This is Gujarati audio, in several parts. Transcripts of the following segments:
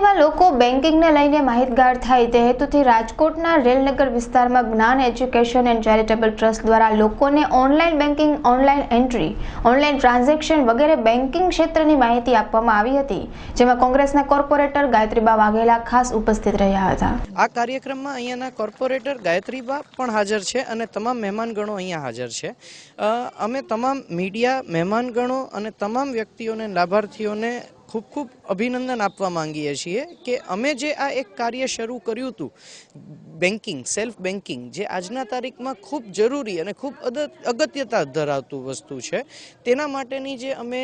બેન્કિંગને લઈને માહિતગાર થાય તે હેતુથી રાજકોટના રેલનગર વિસ્તારમાં જ્ઞાન એજ્યુકેશન એન્ડ ચેરિટેબલ ટ્રસ્ટ દ્વારા લોકોને online banking online entry, online transaction વગેરે બેન્કિંગ ક્ષેત્રની માહિતી આપવામાં આવી હતી, જેમાં કોંગ્રેસના કોર્પોરેટર ગાયત્રીબા વાઘેલા ખાસ ઉપસ્થિત રહ્યા હતા. આ કાર્યક્રમમાં અહીંયાના કોર્પોરેટર ગાયત્રીબા પણ હાજર છે અને તમામ મહેમાનગણો અહીંયા હાજર છે. અમે તમામ મીડિયા મહેમાનગણો અને તમામ વ્યક્તિઓને, લાભાર્થીઓને ખૂબ ખૂબ અભિનંદન આપવા માંગીએ છીએ કે અમે જે આ એક કાર્ય શરૂ કર્યું હતું બેન્કિંગ સેલ્ફ બેન્કિંગ જે આજના તારીખમાં ખૂબ જરૂરી અને ખૂબ અગત્યતા ધરાવતું વસ્તુ છે. તેના માટેની જે અમે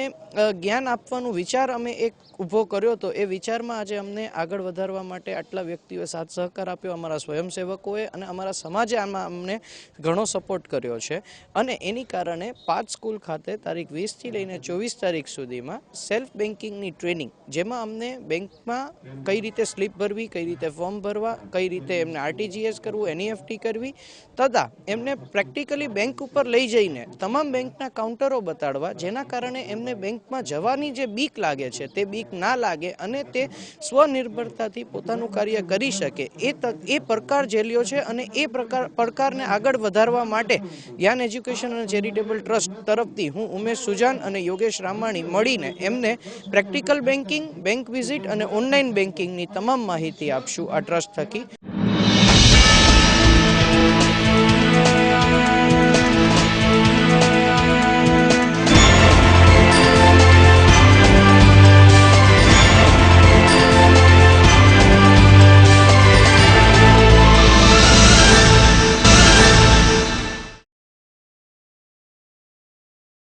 જ્ઞાન આપવાનો વિચાર અમે એક ઊભો કર્યો હતો એ વિચારમાં આજે અમને આગળ વધારવા માટે આટલા વ્યક્તિઓએ સાથ સહકાર આપ્યો, અમારા સ્વયંસેવકોએ અને અમારા સમાજે આમાં અમને ઘણો સપોર્ટ કર્યો છે. અને એની કારણે પાંચ સ્કૂલ ખાતે તારીખ વીસથી લઈને ચોવીસ તારીખ સુધીમાં સેલ્ફ બેન્કિંગની ટ્રેનિંગ જેમાં અમને બેંકમાં કઈ રીતે સ્લીપ ભરવી, કઈ રીતે ફોર્મ ભરવા, કઈ રીતે એમને આરટીજીએસ કરવું એનઈએફટી કરવી, તથા એમને પ્રેક્ટિકલી બેંક ઉપર લઈ જઈને તમામ બેંકના કાઉન્ટરો બતાડવા, જેના કારણે એમને બેંકમાં જવાની જે બીક લાગે છે, તે બીક ના લાગે અને તે સ્વનિર્ભરતાથી પોતાનું કાર્ય કરી શકે. એ એ પડકાર ઝેલ્યો છે અને એ પ્રકાર, પડકારને આગળ વધારવા માટે જ્ઞાન એજ્યુકેશન અને ચેરિટેબલ ટ્રસ્ટ તરફથી હું ઉમેશ સુજાન અને યોગેશ રામાણી મળીને એમને પ્રેક્ટિકલ બેન્કિંગ બેંક વિઝિટ અને ઓનલાઈન બેન્કિંગની તમામ માહિતી આપશું. આ ટ્રસ્ટ થકી